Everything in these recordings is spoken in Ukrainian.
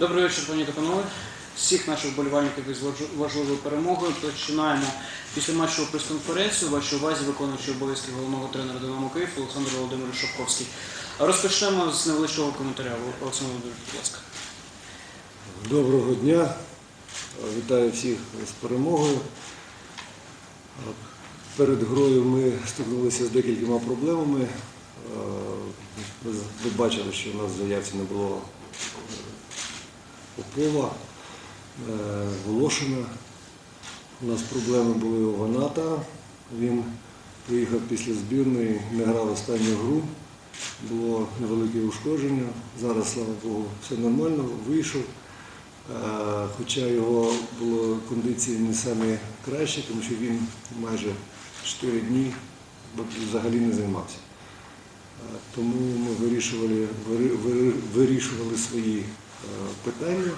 Добрий вечір, пані та панове. Всіх наших вболівальників із важливою перемогою починаємо після матчову прес-конференцію. Вашій увазі виконуючий обов'язки головного тренера Динамо Київ Олександр Володимирович Шовковський. Розпочнемо з невеличкого коментаря. Олександр Володимирович, будь ласка. Доброго дня. Вітаю всіх з перемогою. Перед грою ми стикнулися з декількома проблемами. Ви ви бачили, що у нас в заявці не було Попова, е, Волошина. У нас проблеми були у Ваната. Він приїхав після збірної, не грав останню гру. Було невелике ушкодження. Зараз, слава Богу, все нормально, вийшов. Е, Хоча його було кондиції не самі кращі, тому що він майже 4 дні взагалі не займався. Е, Тому ми вирішували, вирішували свої питання.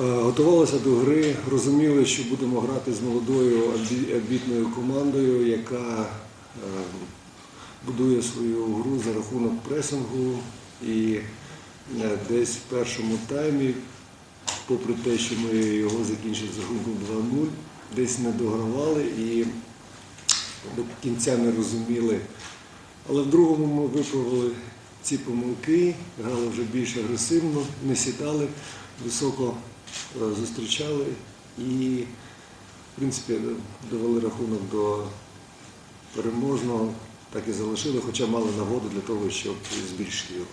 Е, Готувалися до гри, розуміли, що будемо грати з молодою амбітною командою, яка е, будує свою гру за рахунок пресингу. І е, десь в першому таймі, попри те, що ми його закінчили з рахунком 2-0, десь не догравали і до кінця не розуміли. Але в другому ми виправили ці помилки, грали вже більш агресивно, не сідали, високо е, зустрічали і, в принципі, довели рахунок до переможного, так і залишили, хоча мали нагоду для того, щоб збільшити його.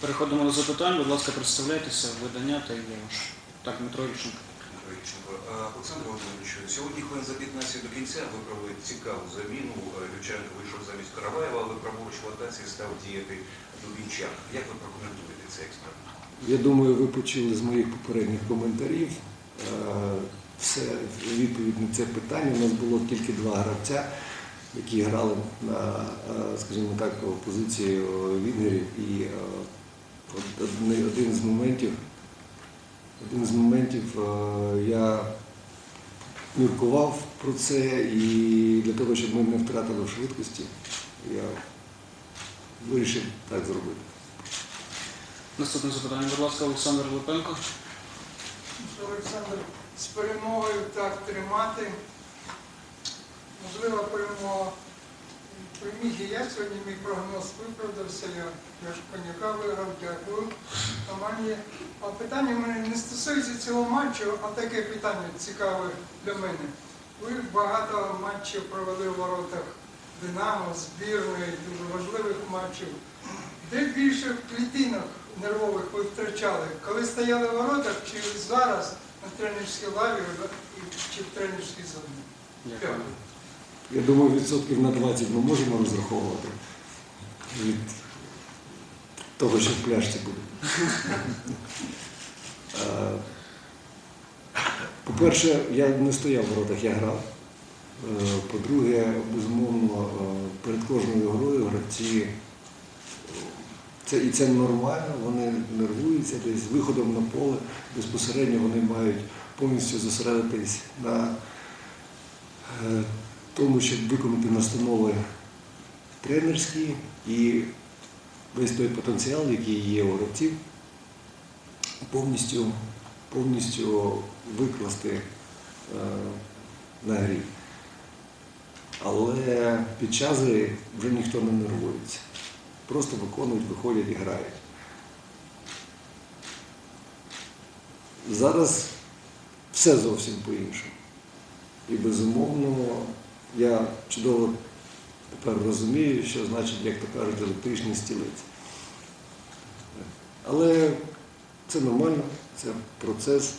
Переходимо до запитань. Будь ласка, представляйтеся, видання та ваше. Так, Дмитро Ільченко. Греченко. А, Олександр Володимирович, сьогодні хвилин за 15 до кінця ви провели цікаву заміну. Е, Люченко вийшов замість Караваєва, але праворуч в атаці став діяти Дубінчак. Як ви прокоментуєте цей експеримент? Я думаю, ви почули з моїх попередніх коментарів. е, Все відповідь на це питання. У нас було тільки два гравця, які грали на, е, скажімо так, позиції е, вінгерів. І е, один з моментів, один з моментів е, я міркував про це, і для того, щоб ми не втратили в швидкості, я вирішив так зробити. Наступне запитання, будь ласка, Олександр Липенко. Олександр, з перемогою так тримати. Можлива перемога. Прийміть, і я сьогодні мій прогноз виправдався, я, я ж коньяка виграв, дякую. Нормальні. А питання мене не стосується цього матчу, а таке питання цікаве для мене. Ви багато матчів провели в воротах Динамо, збірної, дуже важливих матчів. Де більше в клітинок нервових ви втрачали? Коли стояли в воротах чи зараз на тренерській лаві чи в тренерській зоні? Дякую. Я думаю, відсотків на 20 ми можемо розраховувати від того, що в пляшці буде. Е, По-перше, я не стояв в воротах, я грав. Е, По-друге, безумовно, е, перед кожною грою гравці, це, і це нормально, вони нервуються десь виходом на поле, безпосередньо вони мають повністю зосередитись на тому, щоб виконати настанови тренерські і весь той потенціал, який є у гравців, повністю, повністю викласти е, на грі. Але під час гри вже ніхто не нервується. Просто виконують, виходять і грають. Зараз все зовсім по-іншому. І безумовно, я чудово тепер розумію, що значить, як то кажуть, електричний стілець. Але це нормально, це процес.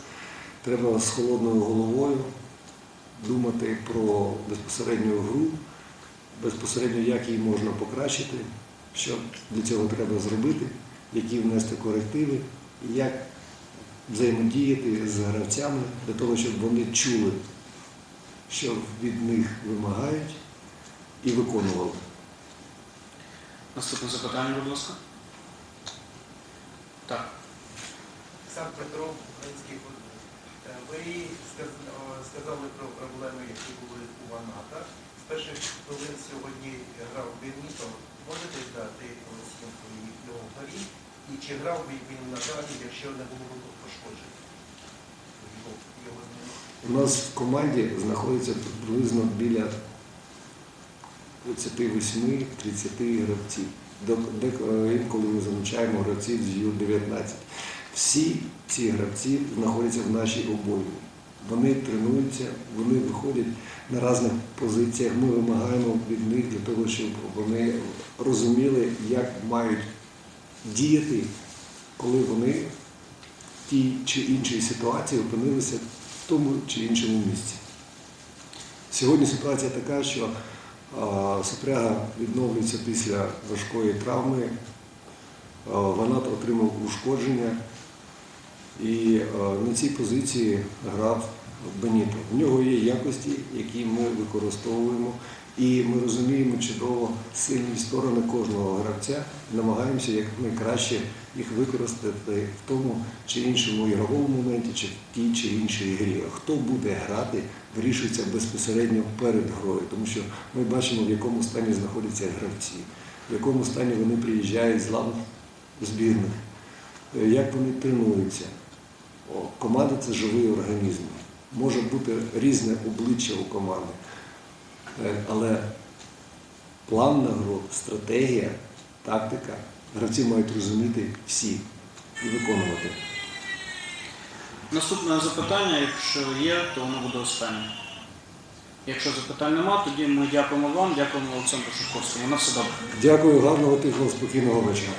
Треба з холодною головою думати про безпосередню гру, безпосередньо, як її можна покращити, що для цього треба зробити, які внести корективи, як взаємодіяти з гравцями для того, щоб вони чули що від них вимагають і виконували. Наступне запитання, будь ласка. Так. Сам Петров, український футбол. Е, Ви сказали про проблеми, які були у Ваната. З перших хвилин сьогодні грав Бенніто. Можете дати оцінку його горі? І чи грав би він на захід, якщо не було б пошкоджень? Його, його зміни. У нас в команді знаходиться приблизно біля 28-30 гравців. Е, Інколи ми залучаємо гравців з Ю-19. Всі ці гравці знаходяться в нашій обоймі. Вони тренуються, вони виходять на різних позиціях. Ми вимагаємо від них для того, щоб вони розуміли, як мають діяти, коли вони в тій чи іншій ситуації опинилися тому чи іншому місці. Сьогодні ситуація така, що Супряга відновлюється після важкої травми, вона отримав ушкодження і на цій позиції грав Беніто. В нього є якості, які ми використовуємо, і ми розуміємо чудово сильні сторони кожного гравця, намагаємося як найкраще їх використати в тому чи іншому ігровому моменті, чи в тій чи іншій грі. Хто буде грати, вирішується безпосередньо перед грою, тому що ми бачимо, в якому стані знаходяться гравці, в якому стані вони приїжджають з лав збірних, як вони тренуються. Команда це живий організм. Може бути різне обличчя у команди, але план на гру, стратегія, тактика гравці мають розуміти всі і виконувати. Наступне запитання, якщо є, то воно буде останнє. Якщо запитань нема, тоді ми дякуємо вам, дякуємо Олександру Шевковському. На все добре. Дякую, гарного тихого, спокійного вечора.